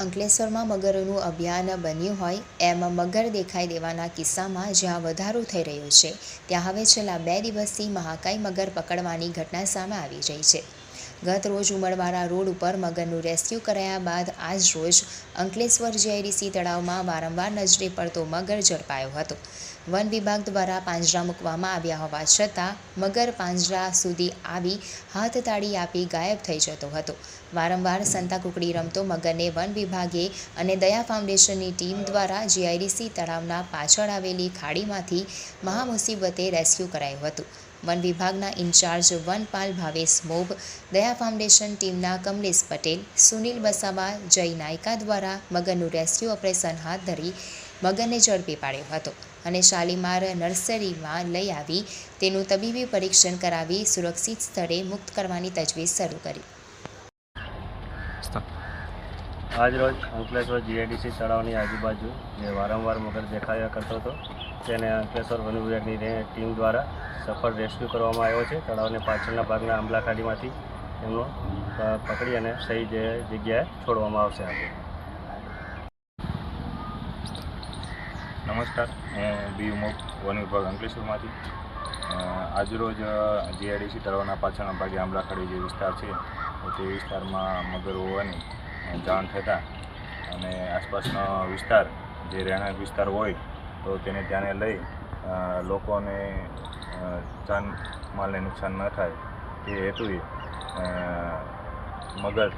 અંકલેશ્વરમાં મગરોનું અભિયાન બન્યું હોય, એમ મગર દેખાઈ દેવાના કિસ્સામાં જ્યાં વધારો થઈ રહ્યો છે, ત્યાં હવે છેલ્લા બે દિવસથી મહાકાય મગર પકડવાની ઘટના સામે આવી રહી છે. ગત રોજ ઉમરવાડા રોડ ઉપર મગરનું રેસ્ક્યુ કરાયા બાદ આજ રોજ અંકલેશ્વર જીઆઈડીસી તળાવમાં વારંવાર નજરે પડતો મગર ઝડપાયો હતો. વન વિભાગ દ્વારા પાંજરા મૂકવામાં આવ્યા હોવા છતાં મગર પાંજરા સુધી આવી હાથ તાળી આપી ગાયબ થઈ જતો હતો. વારંવાર સંતા કુકડી રમતો મગરને વન વિભાગે અને દયા ફાઉન્ડેશનની ટીમ દ્વારા જીઆઈડીસી તળાવના પાછળ આવેલી ખાડીમાંથી મહામુસીબતે રેસ્ક્યુ કરાયું હતું. વન વિભાગના ઇન્ચાર્જ વનપાલ ભાવેશ મોબ દયા ફાઉન્ડેશન ટીમના કમલેશ પટેલ, સુનિલ બસાવા, જય નાયકા દ્વારા મગરનું રેસ્ક્યુ ઓપરેશન હાથ ધરી મગરને ઝડપી પાડ્યો હતો અને શાલીમાર નર્સરીમાં લઈ આવી. તેનું તબીબી પરીક્ષણ કરાવી સુરક્ષિત સ્થળે મુક્ત કરવાની તજવીજ શરૂ કરી. આજ રોજ અંકલેશ્વર જીઆઈડીસી તળાવની આજુબાજુ જે વારંવાર મગર દેખાયા કરતો હતો, તેને અંકલેશ્વર વન વિભાગની ટીમ દ્વારા સફળ રેસ્ક્યુ કરવામાં આવ્યો છે. તળાવને પાછળના ભાગના આંબલાખાડીમાંથી એમનો પકડી અને સહી જગ્યાએ છોડવામાં આવશે આગળ નમસ્કાર. હું બી ઉમોક વન વિભાગ અંકલેશ્વરમાંથી. આજરોજ જીઆઈડીસી તળાવના પાછળના ભાગે આંબલાખાડી જે વિસ્તાર છે, તે વિસ્તારમાં મગર હોવાની જાણ થતાં અને આસપાસનો વિસ્તાર, જે રહેણાંક વિસ્તાર હોય, તો તેને ધ્યાને લઈ લોકોને જાન માલને નુકસાન ન થાય તે હેતુએ મગર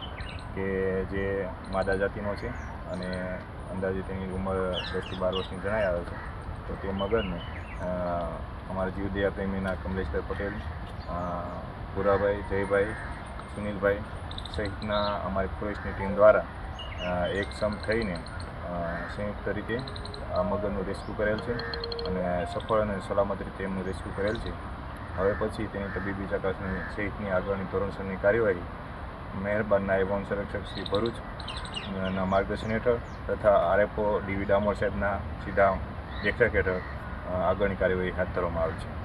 કે જે માદા જાતિનો છે અને અંદાજે તેની ઉંમર દસથી બાર વર્ષની જણાઈ આવે છે તો તે મગરને અમારા જીવદયા પ્રેમીના કમલેશભાઈ પટેલ અ, ભૂરાભાઈ જયભાઈ સુનિલભાઈ સહિતના અમારી પોલીસની ટીમ દ્વારા એક સમ થઈને સંયુક્ત રીતે આ મગરનું રેસ્ક્યુ કરેલ છે અને સફળ અને સલામત રીતે એમનું રેસ્ક્યુ કરેલ છે. હવે પછી તેની તબીબી ચકાસણી સહિતની આગળની ધોરણસરની કાર્યવાહી મહેરબાન નાયબ વન સંરક્ષક શ્રી ભરૂચ ના માર્ગદર્શન હેઠળ તથા આરએફઓ ડીવી ડામોર સાહેબના સીધા દેખરેખ હેઠળ આગળની કાર્યવાહી હાથ ધરવામાં આવી છે.